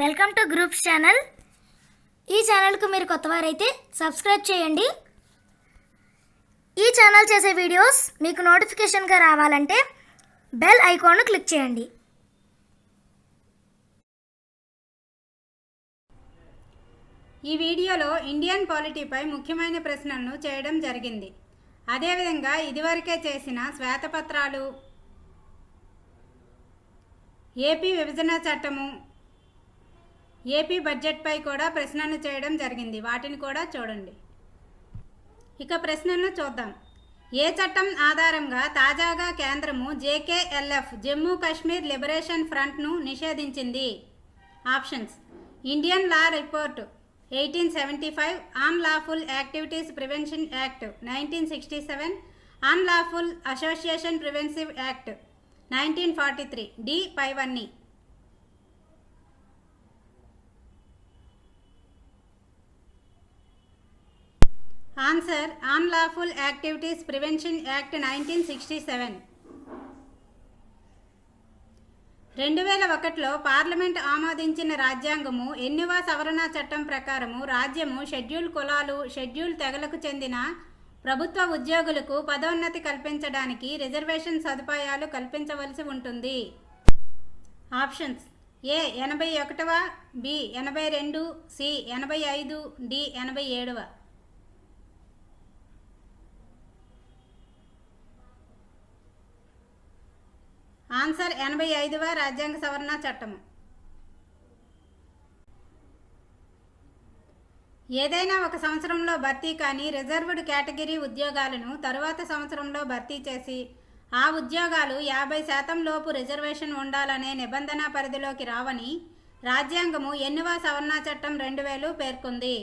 Welcome to groups channel. ఈ ఛానల్కు మీరు కొత్తవారైతే సబ్స్క్రైబ్ చేయండి. ఈ ఛానల్ చేసే వీడియోస్ మీకు నోటిఫికేషన్గా రావాలంటే బెల్ ఐకాన్ను క్లిక్ చేయండి. ఈ వీడియోలో ఇండియన్ పాలిటీపై ముఖ్యమైన ప్రశ్నలను చేయడం జరిగింది. అదేవిధంగా ఇదివరకే చేసిన శ్వేతపత్రాలు ఏపీ విభజన చట్టము ఏపీ బడ్జెట్పై కూడా ప్రశ్నలు చేయడం జరిగింది. వాటిని కూడా చూడండి. ఇక ప్రశ్నలను చూద్దాం. ఏ చట్టం ఆధారంగా తాజాగా కేంద్రము J K L F Jammu Kashmir liberation ఫ్రంట్ను నిషేధించింది? Options. Indian law report eighteen seventy five unlawful activities prevention act nineteen sixty seven unlawful association preventive act nineteen forty three D పైవన్నీ answer unlawful activities prevention act nineteen sixty seven. రెండు వేల ఒకటిలో parliament ఆమోదించిన రాజ్యాంగము ఎన్నివ సవరణ చట్టం ప్రకారము రాజ్యము షెడ్యూల్ కులాలు షెడ్యూల్ తెగలకు చెందిన ప్రభుత్వ ఉద్యోగులకు పదోన్నతి కల్పించడానికి రిజర్వేషన్ సదుపాయాలు కల్పించవలసి ఉంటుంది. ఆప్షన్స్. ఏ ఎనభై ఒకటవ బి ఎనభై రెండు సి ఎనభై ఐదు డి ఎనభై ఏడవ. ఆన్సర్ ఎనభై ఐదవ రాజ్యాంగ సవరణ చట్టము. ఏదైనా ఒక సంవత్సరంలో భర్తీ కానీ రిజర్వ్డ్ కేటగిరీ ఉద్యోగాలను తరువాత సంవత్సరంలో భర్తీ చేసి ఆ ఉద్యోగాలు యాభై శాతం లోపు రిజర్వేషన్ ఉండాలనే నిబంధన పరిధిలోకి రావని రాజ్యాంగము ఎన్నివ సవరణ చట్టం రెండు వేలు పేర్కొంది.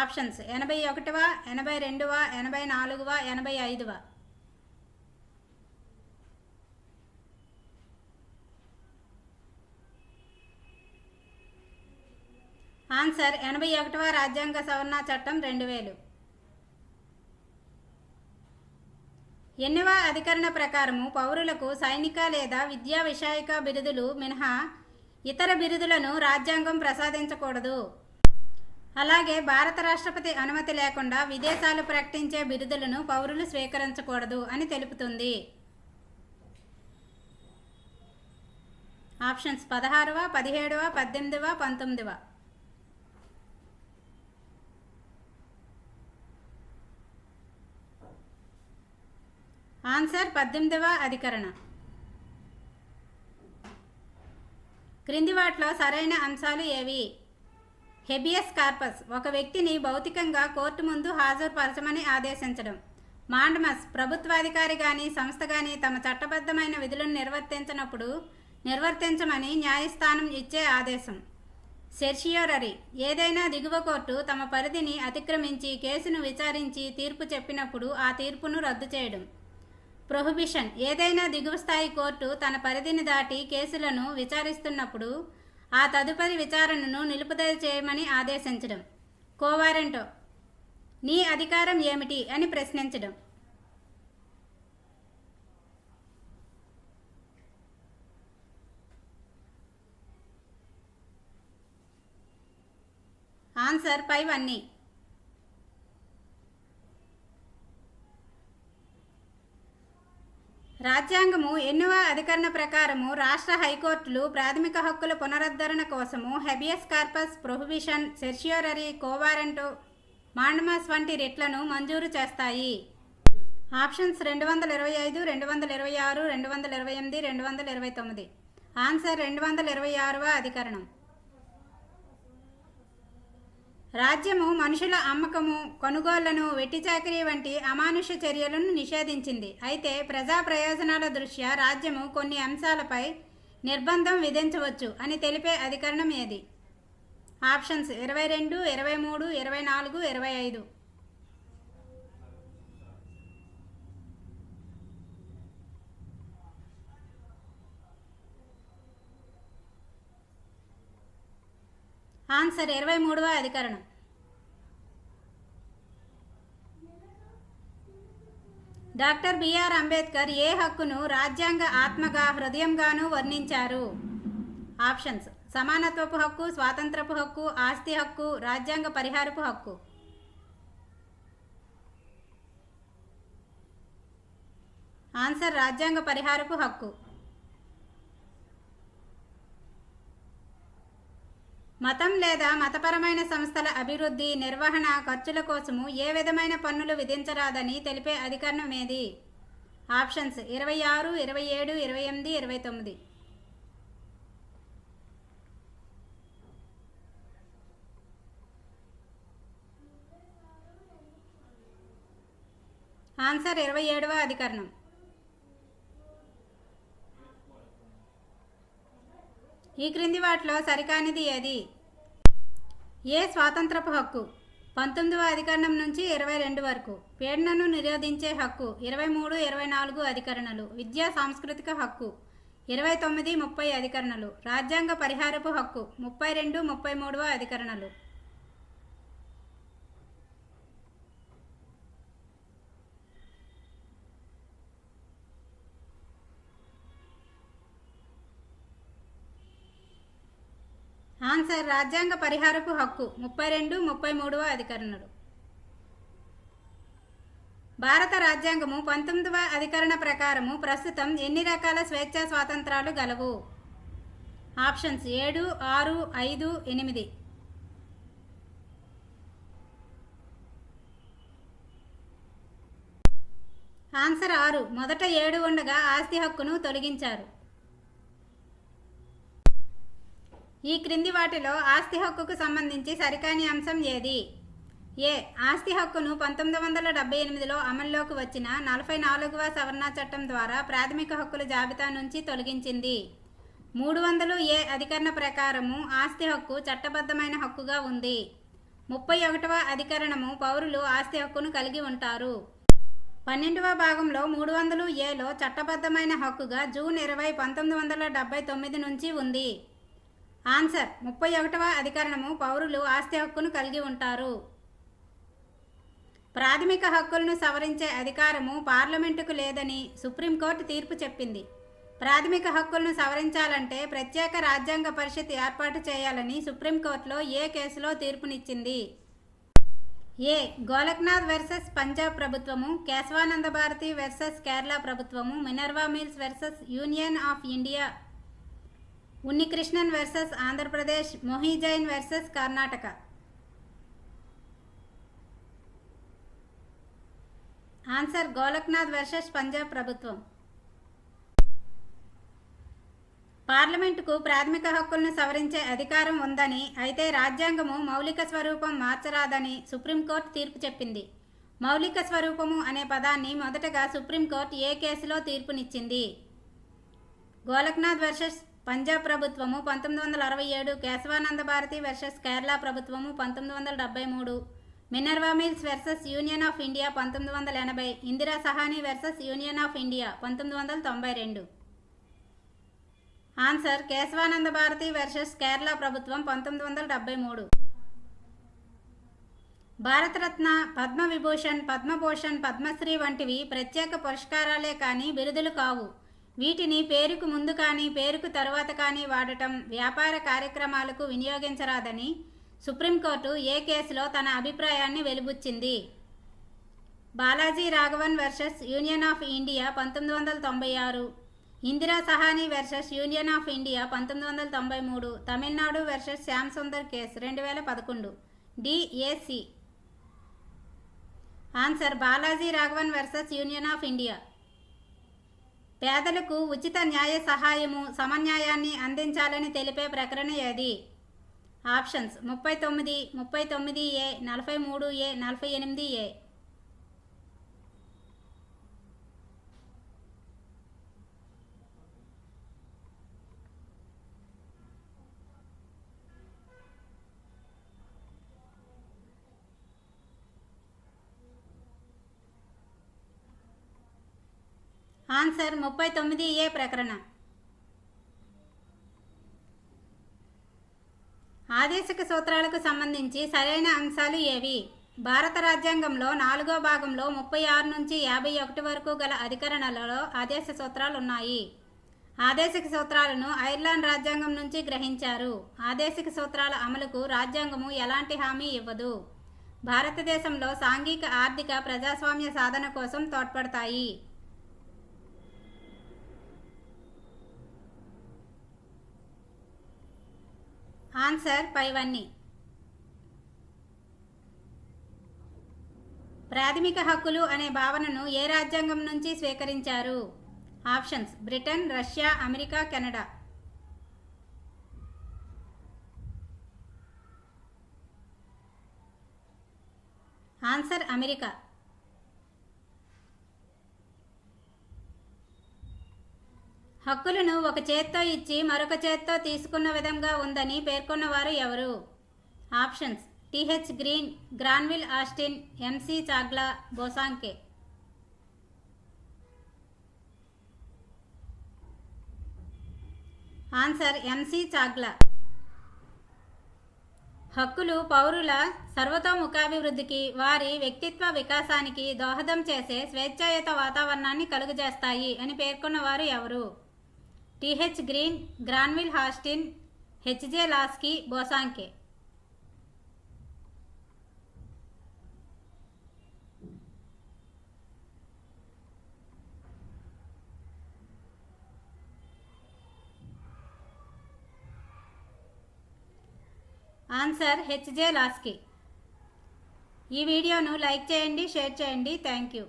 ఆప్షన్స్ ఎనభై ఒకటివ ఎనభై రెండవ ఎనభై నాలుగవ ఎనభై ఐదువ. ఆన్సర్ ఎనభై ఒకటవ రాజ్యాంగ సవరణ చట్టం రెండు వేలు. ఎన్నవ అధికరణ ప్రకారము పౌరులకు సైనిక లేదా విద్యా విషయక బిరుదులు మినహా ఇతర బిరుదులను రాజ్యాంగం ప్రసాదించకూడదు. అలాగే భారత రాష్ట్రపతి అనుమతి లేకుండా విదేశాలు ప్రకటించే బిరుదులను పౌరులు స్వీకరించకూడదు అని తెలుపుతుంది. ఆప్షన్స్ పదహారవ పదిహేడవ పద్దెనిమిదవ పంతొమ్మిదవ. ఆన్సర్ పద్దెనిమిదవ అధికరణ. క్రింది వాటిలో సరైన అంశాలు ఏవి? హెబియస్ కార్పస్ ఒక వ్యక్తిని భౌతికంగా కోర్టు ముందు హాజరుపరచమని ఆదేశించడం. మాండమస్ ప్రభుత్వాధికారి కానీ సంస్థ కానీ తమ చట్టబద్ధమైన విధులను నిర్వర్తించినప్పుడు నిర్వర్తించమని న్యాయస్థానం ఇచ్చే ఆదేశం. సెర్షియోరరీ ఏదైనా దిగువ కోర్టు తమ పరిధిని అతిక్రమించి కేసును విచారించి తీర్పు చెప్పినప్పుడు ఆ తీర్పును రద్దు చేయడం. ప్రొహిబిషన్. ఏదైనా దిగువ స్థాయి కోర్టు తన పరిధిని దాటి కేసులను విచారిస్తున్నప్పుడు ఆ తదుపరి విచారణను నిలుపుదల చేయమని ఆదేశించడం. కోవారెంటో నీ అధికారం ఏమిటి అని ప్రశ్నించడం. ఆన్సర్ పైవన్నీ రాజ్యాంగము ఎన్నవ అధికరణ ప్రకారము రాష్ట్ర హైకోర్టులు ప్రాథమిక హక్కుల పునరుద్ధరణ కోసము habeas corpus prohibition certiorari quo warranto mandamus వంటి రిట్లను మంజూరు చేస్తాయి. ఆప్షన్స్ రెండు వందల ఇరవై ఐదు రెండు వందల ఇరవై ఆరు రెండు వందల ఇరవై ఎనిమిది రెండు వందల ఇరవై తొమ్మిది. ఆన్సర్ రెండు వందల ఇరవై ఆరవ అధికరణం. రాజ్యము మనుషుల అమ్మకము కొనుగోళ్ళను వెట్టిచాకిరీ వంటి అమానుష చర్యలను నిషేధించింది. అయితే ప్రజా ప్రయోజనాల దృష్ట్యా రాజ్యము కొన్ని అంశాలపై నిర్బంధం విధించవచ్చు అని తెలిపే అధికరణం ఏది? ఆప్షన్స్ ఇరవై రెండు ఇరవై మూడు ఇరవై నాలుగు ఇరవై ఐదు. ఆన్సర్ ఇరవై మూడవ అధికరణం. డాక్టర్ బిఆర్ అంబేద్కర్ ఏ హక్కును రాజ్యాంగ ఆత్మగా హృదయంగాను వర్ణించారు? ఆప్షన్స్. సమానత్వపు హక్కు స్వాతంత్రపు హక్కు ఆస్తి హక్కు రాజ్యాంగ పరిహారపు హక్కు. ఆన్సర్ రాజ్యాంగ పరిహారపు హక్కు. మతం లేదా మతపరమైన సంస్థల అభివృద్ధి నిర్వహణ ఖర్చుల కోసము ఏ విధమైన పన్నులు విధించరాదని తెలిపే అధికరణం ఏది? ఆప్షన్స్ ఇరవై ఆరు ఇరవై ఏడు ఇరవై ఎనిమిది ఇరవై తొమ్మిది. ఆన్సర్ ఇరవై ఏడవ అధికరణం. ఈ క్రింది వాటిలో సరికానిది ఏది? ఏ స్వాతంత్రపు హక్కు? పంతొమ్మిదవ అధికరణం నుంచి ఇరవై రెండు వరకు. పీడనను నిరోధించే హక్కు ఇరవై మూడు ఇరవై నాలుగు అధికరణలు. విద్యా సాంస్కృతిక హక్కు ఇరవై తొమ్మిది ముప్పై అధికరణలు. రాజ్యాంగ పరిహారపు హక్కు ముప్పై రెండు ముప్పై మూడవ అధికరణలు. ఆన్సర్ రాజ్యాంగ పరిహారపు హక్కు. ముప్పై రెండు ముప్పై మూడవ అధికరణలు భారత రాజ్యాంగము పంతొమ్మిదవ అధికరణ ప్రకారము ప్రస్తుతం ఎన్ని రకాల స్వేచ్ఛా స్వాతంత్రాలు గలవు? ఆప్షన్స్ ఏడు ఆరు ఐదు ఎనిమిది. ఆన్సర్ ఆరు. మొదట ఏడు ఉండగా ఆస్తి హక్కును తొలగించారు. ఈ క్రింది వాటిలో ఆస్తి హక్కుకు సంబంధించి సరికాని అంశం ఏది? ఏ. ఆస్తి హక్కును పంతొమ్మిది వందల డెబ్బై ఎనిమిదిలో అమల్లోకి వచ్చిన నలభై నాలుగవ సవరణ చట్టం ద్వారా ప్రాథమిక హక్కుల జాబితా నుంచి తొలగించింది. మూడు వందలు ఏ అధికరణ ప్రకారము ఆస్తి హక్కు చట్టబద్ధమైన హక్కుగా ఉంది. ముప్పై ఒకటవ అధికరణము పౌరులు ఆస్తి హక్కును కలిగి ఉంటారు. పన్నెండవ భాగంలో మూడు వందలు ఏలో చట్టబద్ధమైన హక్కుగా జూన్ ఇరవై పంతొమ్మిది వందల డెబ్బై తొమ్మిది నుంచి ఉంది. ఆన్సర్. ముప్పై ఒకటవ అధికరణము. పౌరులు ఆస్తి హక్కును కలిగి ఉంటారు. ప్రాథమిక హక్కులను సవరించే అధికారము పార్లమెంటుకు లేదని సుప్రీంకోర్టు తీర్పు చెప్పింది. ప్రాథమిక హక్కులను సవరించాలంటే ప్రత్యేక రాజ్యాంగ పరిషత్ ఏర్పాటు చేయాలని సుప్రీంకోర్టులో ఏ కేసులో తీర్పునిచ్చింది? ఏ. గోలక్నాథ్ వెర్సెస్ పంజాబ్ ప్రభుత్వము కేశవానంద భారతి వెర్సెస్ కేరళ ప్రభుత్వము Minerva Mills versus Union of India Unnikrishnan versus Andhra Pradesh Mohini Jain versus Karnataka. Answer Golaknath versus Punjab ప్రభుత్వం. పార్లమెంటుకు ప్రాథమిక హక్కులను సవరించే అధికారం ఉందని అయితే రాజ్యాంగము మౌలిక స్వరూపం మార్చరాదని సుప్రీంకోర్టు తీర్పు చెప్పింది. మౌలిక స్వరూపము అనే పదాన్ని మొదటగా సుప్రీంకోర్టు ఏ కేసులో తీర్పునిచ్చింది? గోలక్నాథ్ వర్సెస్ పంజాబ్ ప్రభుత్వము పంతొమ్మిది వందల అరవై ఏడు కేశవానంద భారతి వర్సెస్ కేరళ ప్రభుత్వము పంతొమ్మిది వందల డెబ్బై మూడు. Minerva Mills versus Union of India పంతొమ్మిది వందల ఎనభై. Indira Sawhney versus Union of India పంతొమ్మిది వందల తొంభై రెండు. ఆన్సర్ కేశవానంద భారతి వర్సెస్ కేరళ ప్రభుత్వం పంతొమ్మిది వందల డెబ్బై మూడు. భారతరత్న పద్మవిభూషణ్ పద్మభూషణ్ పద్మశ్రీ వంటివి ప్రత్యేక పురస్కారాలే కానీ బిరుదులు కావు. వీటిని పేరుకు ముందు కానీ పేరుకు తరువాత కానీ వాడటం వ్యాపార కార్యక్రమాలకు వినియోగించరాదని సుప్రీంకోర్టు ఏ కేసులో తన అభిప్రాయాన్ని వెలుబుచ్చింది. Balaji Raghavan versus Union of India పంతొమ్మిది వందల తొంభై ఆరు Indira Sawhney versus Union of India పంతొమ్మిది వందల తొంభై మూడు తమిళనాడు వర్సెస్ శ్యామ్ సుందర్ కేసు రెండు వేల పదకొండు DAC answer Balaji Raghavan versus Union of India. పేదలకు ఉచిత న్యాయ సహాయము సమన్యాయాన్ని అందించాలని తెలిపే ప్రకటన ఏది? ఆప్షన్స్ ముప్పై తొమ్మిది ముప్పై తొమ్మిది ఏ నలభై మూడు ఏ నలభై ఎనిమిది ఏ. ఆన్సర్ ముప్పై తొమ్మిది ఏ ప్రకరణ. ఆదేశిక సూత్రాలకు సంబంధించి సరైన అంశాలు ఏవి? భారత రాజ్యాంగంలో నాలుగో భాగంలో ముప్పై ఆరు నుంచి యాభై ఒకటి వరకు గల అధికరణలలో ఆదేశ సూత్రాలు ఉన్నాయి. ఆదేశిక సూత్రాలను ఐర్లాండ్ రాజ్యాంగం నుంచి గ్రహించారు. ఆదేశిక సూత్రాల అమలుకు రాజ్యాంగము ఎలాంటి హామీ ఇవ్వదు. భారతదేశంలో సాంఘిక ఆర్థిక ప్రజాస్వామ్య సాధన కోసం తోడ్పడతాయి. ఆన్సర్ పైవన్నీ. ప్రాథమిక హక్కులు అనే భావనను ఏ రాజ్యాంగం నుంచి స్వీకరించారు? Options. Britain Russia America Canada. Answer America. హక్కులను ఒక చేత్తో ఇచ్చి మరొక చేత్తో తీసుకున్న విధంగా ఉందని పేర్కొన్నవారు ఎవరు? Options. TH Green Granville Austin MC Chagla Bosanquet. Answer MC Chagla. హక్కులు పౌరుల సర్వతోముఖాభివృద్ధికి వారి వ్యక్తిత్వ వికాసానికి దోహదం చేసే స్వేచ్ఛాయుత వాతావరణాన్ని కలుగజేస్తాయి అని పేర్కొన్నవారు ఎవరు? TH Green Granville Austin HJ Laski Bosanquet. Answer HJ Laski. ఈ వీడియోను లైక్ చేయండి షేర్ చేయండి. Thank you.